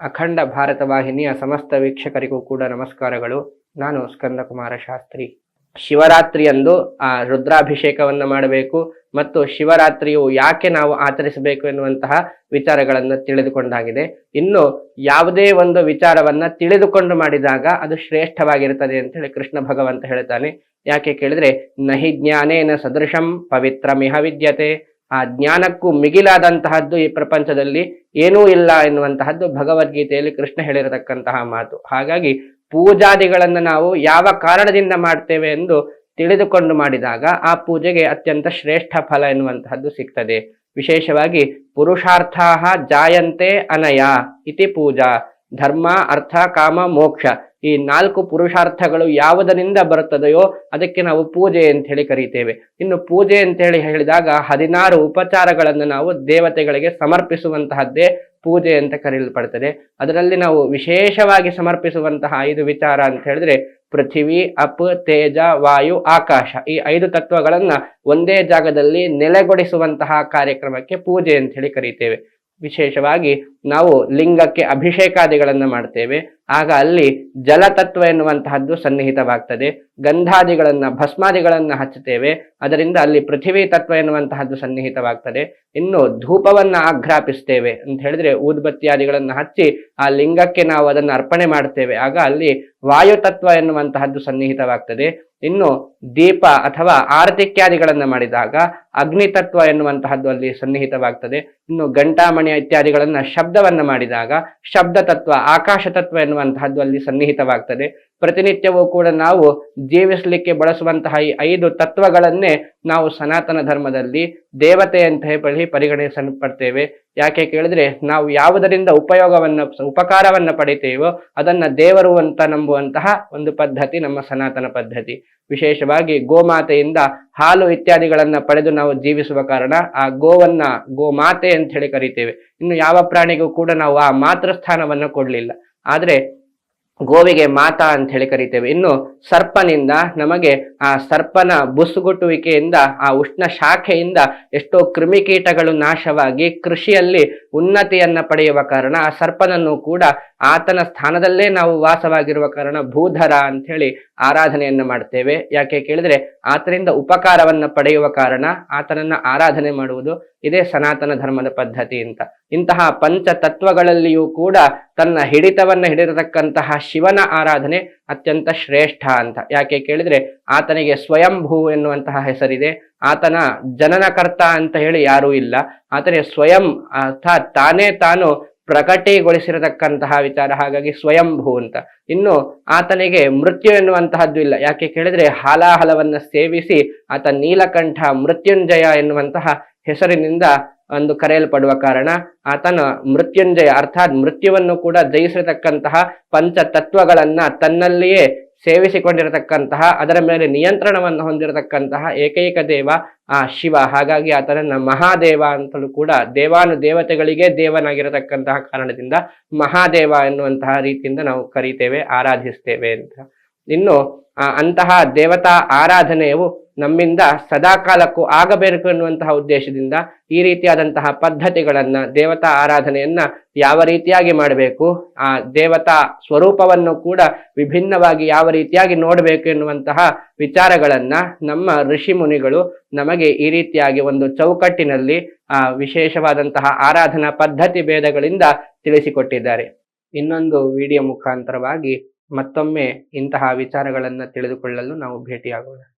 ಅಖಂಡ ಭಾರತ ವಾಹಿನಿಯ ಸಮಸ್ತ ವೀಕ್ಷಕರಿಗೂ ಕೂಡ ನಮಸ್ಕಾರಗಳು. ನಾನು ಸ್ಕಂದಕುಮಾರ ಶಾಸ್ತ್ರಿ. ಶಿವರಾತ್ರಿಯಂದು ಆ ರುದ್ರಾಭಿಷೇಕವನ್ನು ಮಾಡಬೇಕು ಮತ್ತು ಶಿವರಾತ್ರಿಯು ಯಾಕೆ ನಾವು ಆಚರಿಸಬೇಕು ಎನ್ನುವಂತಹ ವಿಚಾರಗಳನ್ನು ತಿಳಿದುಕೊಂಡಾಗಿದೆ. ಇನ್ನು ಯಾವುದೇ ಒಂದು ವಿಚಾರವನ್ನ ತಿಳಿದುಕೊಂಡು ಮಾಡಿದಾಗ ಅದು ಶ್ರೇಷ್ಠವಾಗಿರುತ್ತದೆ ಅಂತ ಹೇಳಿ ಕೃಷ್ಣ ಭಗವಂತ ಹೇಳ್ತಾನೆ. ಯಾಕೆ ಕೇಳಿದ್ರೆ, ನಹಿ ಜ್ಞಾನೇನ ಸದೃಶಂ ಪವಿತ್ರಮಿಹ ವಿದ್ಯತೆ ಆ ಜ್ಞಾನಕ್ಕೂ ಮಿಗಿಲಾದಂತಹದ್ದು ಈ ಪ್ರಪಂಚದಲ್ಲಿ ಏನೂ ಇಲ್ಲ ಎನ್ನುವಂತಹದ್ದು ಭಗವದ್ಗೀತೆಯಲ್ಲಿ ಕೃಷ್ಣ ಹೇಳಿರತಕ್ಕಂತಹ ಮಾತು. ಹಾಗಾಗಿ ಪೂಜಾದಿಗಳನ್ನು ನಾವು ಯಾವ ಕಾರಣದಿಂದ ಮಾಡ್ತೇವೆ ಎಂದು ತಿಳಿದುಕೊಂಡು ಮಾಡಿದಾಗ ಆ ಪೂಜೆಗೆ ಅತ್ಯಂತ ಶ್ರೇಷ್ಠ ಫಲ ಎನ್ನುವಂತಹದ್ದು ಸಿಗ್ತದೆ. ವಿಶೇಷವಾಗಿ ಪುರುಷಾರ್ಥ ಜಾಯಂತೆ ಅನಯ ಇತಿ ಪೂಜಾ ಧರ್ಮ ಅರ್ಥ ಕಾಮ ಮೋಕ್ಷ ಈ ನಾಲ್ಕು ಪುರುಷಾರ್ಥಗಳು ಯಾವುದರಿಂದ ಬರುತ್ತದೆಯೋ ಅದಕ್ಕೆ ನಾವು ಪೂಜೆ ಅಂತ ಹೇಳಿ ಕರೀತೇವೆ. ಇನ್ನು ಪೂಜೆ ಅಂತ ಹೇಳಿ ಹೇಳಿದಾಗ ಹದಿನಾರು ಉಪಚಾರಗಳನ್ನು ನಾವು ದೇವತೆಗಳಿಗೆ ಸಮರ್ಪಿಸುವಂತಹದ್ದೇ ಪೂಜೆ ಅಂತ ಕರೆಯಲ್ಪಡ್ತದೆ. ಅದರಲ್ಲಿ ನಾವು ವಿಶೇಷವಾಗಿ ಸಮರ್ಪಿಸುವಂತಹ ಐದು ವಿಚಾರ ಅಂತ ಹೇಳಿದ್ರೆ ಪೃಥಿವಿ, ಅಪ್, ತೇಜ, ವಾಯು, ಆಕಾಶ ಈ ಐದು ತತ್ವಗಳನ್ನ ಒಂದೇ ಜಾಗದಲ್ಲಿ ನೆಲೆಗೊಳಿಸುವಂತಹ ಕಾರ್ಯಕ್ರಮಕ್ಕೆ ಪೂಜೆ ಅಂತ ಹೇಳಿ ಕರೀತೇವೆ. ವಿಶೇಷವಾಗಿ ನಾವು ಲಿಂಗಕ್ಕೆ ಅಭಿಷೇಕಾದಿಗಳನ್ನು ಮಾಡ್ತೇವೆ. ಆಗ ಅಲ್ಲಿ ಜಲತತ್ವ ಎನ್ನುವಂತಹದ್ದು ಸನ್ನಿಹಿತವಾಗ್ತದೆ. ಗಂಧಾದಿಗಳನ್ನ, ಭಸ್ಮಾದಿಗಳನ್ನ ಹಚ್ಚುತ್ತೇವೆ. ಅದರಿಂದ ಅಲ್ಲಿ ಪೃಥ್ವಿ ತತ್ವ ಎನ್ನುವಂತಹದ್ದು ಸನ್ನಿಹಿತವಾಗ್ತದೆ. ಇನ್ನು ಧೂಪವನ್ನ ಆಘ್ರಾಪಿಸ್ತೇವೆ ಅಂತ ಹೇಳಿದ್ರೆ ಊದ್ಬತ್ತಿಯಾದಿಗಳನ್ನ ಹಚ್ಚಿ ಆ ಲಿಂಗಕ್ಕೆ ನಾವು ಅದನ್ನು ಅರ್ಪಣೆ ಮಾಡ್ತೇವೆ ಆಗ ಅಲ್ಲಿ ವಾಯುತತ್ವ ಎನ್ನುವಂತಹದ್ದು ಸನ್ನಿಹಿತವಾಗ್ತದೆ. ಇನ್ನು ದೀಪ ಅಥವಾ ಆರತಿಕ್ಯಾದಿಗಳನ್ನು ಮಾಡಿದಾಗ ಅಗ್ನಿತತ್ವ ಎನ್ನುವಂತಹದ್ದು ಅಲ್ಲಿ ಸನ್ನಿಹಿತವಾಗ್ತದೆ. ಇನ್ನು ಗಂಟಾಮಣಿ ಇತ್ಯಾದಿಗಳನ್ನು ಶಬ್ದವನ್ನು ಮಾಡಿದಾಗ ಶಬ್ದ ತತ್ವ, ಆಕಾಶ ತತ್ವ ಎನ್ನುವಂತಹದ್ದು ಅಲ್ಲಿ ಸನ್ನಿಹಿತವಾಗ್ತದೆ. ಪ್ರತಿನಿತ್ಯವೂ ಕೂಡ ನಾವು ಜೀವಿಸಲಿಕ್ಕೆ ಬಳಸುವಂತಹ ಈ ಐದು ತತ್ವಗಳನ್ನೇ ನಾವು ಸನಾತನ ಧರ್ಮದಲ್ಲಿ ದೇವತೆ ಅಂತ ಹೇಳಿ ಪರಿಗಣಿಸಲ್ಪಡ್ತೇವೆ. ಯಾಕೆ ಕೇಳಿದ್ರೆ ನಾವು ಯಾವುದರಿಂದ ಉಪಯೋಗವನ್ನ, ಉಪಕಾರವನ್ನ ಪಡಿತೇವೋ ಅದನ್ನ ದೇವರು ಅಂತ ನಂಬುವಂತಹ ಒಂದು ಪದ್ಧತಿ ನಮ್ಮ ಸನಾತನ ಪದ್ಧತಿ. ವಿಶೇಷವಾಗಿ ಗೋಮಾತೆಯಿಂದ ಹಾಲು ಇತ್ಯಾದಿಗಳನ್ನ ಪಡೆದು ನಾವು ಜೀವಿಸುವ ಕಾರಣ ಆ ಗೋವನ್ನ ಗೋಮಾತೆ ಅಂತ ಹೇಳಿ ಕರಿತೇವೆ. ಇನ್ನು ಯಾವ ಪ್ರಾಣಿಗೂ ಕೂಡ ನಾವು ಆ ಮಾತೃಸ್ಥಾನವನ್ನು ಕೊಡ್ಲಿಲ್ಲ. ಆದ್ರೆ ಗೋವಿಗೆ ಮಾತಾ ಅಂತ ಹೇಳಿ ಕರಿತೇವೆ. ಇನ್ನು ಸರ್ಪನಿಂದ ನಮಗೆ ಆ ಸರ್ಪನ ಬುಸುಗುಟ್ಟುವಿಕೆಯಿಂದ, ಆ ಉಷ್ಣ ಶಾಖೆಯಿಂದ ಎಷ್ಟೋ ಕ್ರಿಮಿಕೀಟಗಳು ನಾಶವಾಗಿ ಕೃಷಿಯಲ್ಲಿ ಉನ್ನತಿಯನ್ನ ಪಡೆಯುವ ಕಾರಣ ಆ ಸರ್ಪನನ್ನು ಕೂಡ ಆತನ ಸ್ಥಾನದಲ್ಲೇ ನಾವು ವಾಸವಾಗಿರುವ ಕಾರಣ ಭೂಧರ ಅಂತ ಹೇಳಿ ಆರಾಧನೆಯನ್ನು ಮಾಡ್ತೇವೆ. ಯಾಕೆ ಕೇಳಿದ್ರೆ ಆತನಿಂದ ಉಪಕಾರವನ್ನು ಪಡೆಯುವ ಕಾರಣ ಆತನನ್ನ ಆರಾಧನೆ ಮಾಡುವುದು ಇದೇ ಸನಾತನ ಧರ್ಮದ ಪದ್ಧತಿ ಅಂತ. ಇಂತಹ ಪಂಚ ತತ್ವಗಳಲ್ಲಿಯೂ ಕೂಡ ತನ್ನ ಹಿಡಿತವನ್ನು ಹಿಡಿರತಕ್ಕಂತಹ ಶಿವನ ಆರಾಧನೆ ಅತ್ಯಂತ ಶ್ರೇಷ್ಠ ಅಂತ. ಯಾಕೆ ಕೇಳಿದ್ರೆ ಆತನಿಗೆ ಸ್ವಯಂಭೂ ಎನ್ನುವಂತಹ ಹೆಸರಿದೆ. ಆತನ ಜನನಕರ್ತ ಅಂತ ಹೇಳಿ ಯಾರೂ ಇಲ್ಲ. ಆತನೇ ಸ್ವಯಂ, ಅರ್ಥಾತ್ ತಾನೇ ತಾನು ಪ್ರಕಟಿಗೊಳಿಸಿರತಕ್ಕಂತಹ ವಿಚಾರ. ಹಾಗಾಗಿ ಸ್ವಯಂಭೂ ಅಂತ. ಇನ್ನು ಆತನಿಗೆ ಮೃತ್ಯು ಎನ್ನುವಂತಹದ್ದು ಇಲ್ಲ. ಯಾಕೆ ಕೇಳಿದ್ರೆ ಹಾಲಾಹಲವನ್ನ ಸೇವಿಸಿ ಆತ ನೀಲಕಂಠ ಮೃತ್ಯುಂಜಯ ಎನ್ನುವಂತಹ ಹೆಸರಿನಿಂದ ಒಂದು ಕರೆಯಲ್ಪಡುವ ಕಾರಣ ಆತನ ಮೃತ್ಯುಂಜಯ, ಅರ್ಥಾತ್ ಮೃತ್ಯುವನ್ನು ಕೂಡ ಜಯಿಸಿರತಕ್ಕಂತಹ ಪಂಚ ತತ್ವಗಳನ್ನ ತನ್ನಲ್ಲಿಯೇ ಸೇವಿಸಿಕೊಂಡಿರತಕ್ಕಂತಹ, ಅದರ ಮೇಲೆ ನಿಯಂತ್ರಣವನ್ನು ಹೊಂದಿರತಕ್ಕಂತಹ ಏಕೈಕ ದೇವ ಆ ಶಿವ. ಹಾಗಾಗಿ ಆತನನ್ನ ಮಹಾದೇವ ಅಂತಲೂ ಕೂಡ ದೇವಾನು ದೇವತೆಗಳಿಗೆ ದೇವನಾಗಿರತಕ್ಕಂತಹ ಕಾರಣದಿಂದ ಮಹಾದೇವ ಎನ್ನುವಂತಹ ರೀತಿಯಿಂದ ನಾವು ಕರೀತೇವೆ, ಆರಾಧಿಸ್ತೇವೆ ಅಂತ. ಇನ್ನು ಅಂತಹ ದೇವತಾ ಆರಾಧನೆಯು ನಮ್ಮಿಂದ ಸದಾಕಾಲಕ್ಕೂ ಆಗಬೇಕು ಎನ್ನುವಂತಹ ಉದ್ದೇಶದಿಂದ ಈ ರೀತಿಯಾದಂತಹ ಪದ್ಧತಿಗಳನ್ನ, ದೇವತಾ ಆರಾಧನೆಯನ್ನ ಯಾವ ರೀತಿಯಾಗಿ ಮಾಡಬೇಕು, ಆ ದೇವತಾ ಸ್ವರೂಪವನ್ನು ಕೂಡ ವಿಭಿನ್ನವಾಗಿ ಯಾವ ರೀತಿಯಾಗಿ ನೋಡಬೇಕು ಎನ್ನುವಂತಹ ವಿಚಾರಗಳನ್ನ ನಮ್ಮ ಋಷಿ ಮುನಿಗಳು ನಮಗೆ ಈ ರೀತಿಯಾಗಿ ಒಂದು ಚೌಕಟ್ಟಿನಲ್ಲಿ, ಆ, ವಿಶೇಷವಾದಂತಹ ಆರಾಧನಾ ಪದ್ಧತಿ ಭೇದಗಳಿಂದ ತಿಳಿಸಿಕೊಟ್ಟಿದ್ದಾರೆ. ಇನ್ನೊಂದು ವಿಡಿಯೋ ಮುಖಾಂತರವಾಗಿ ಮತ್ತೊಮ್ಮೆ ಇಂತಹ ವಿಚಾರಗಳನ್ನು ತಿಳಿದುಕೊಳ್ಳಲು ನಾವು ಭೇಟಿಯಾಗೋಣ.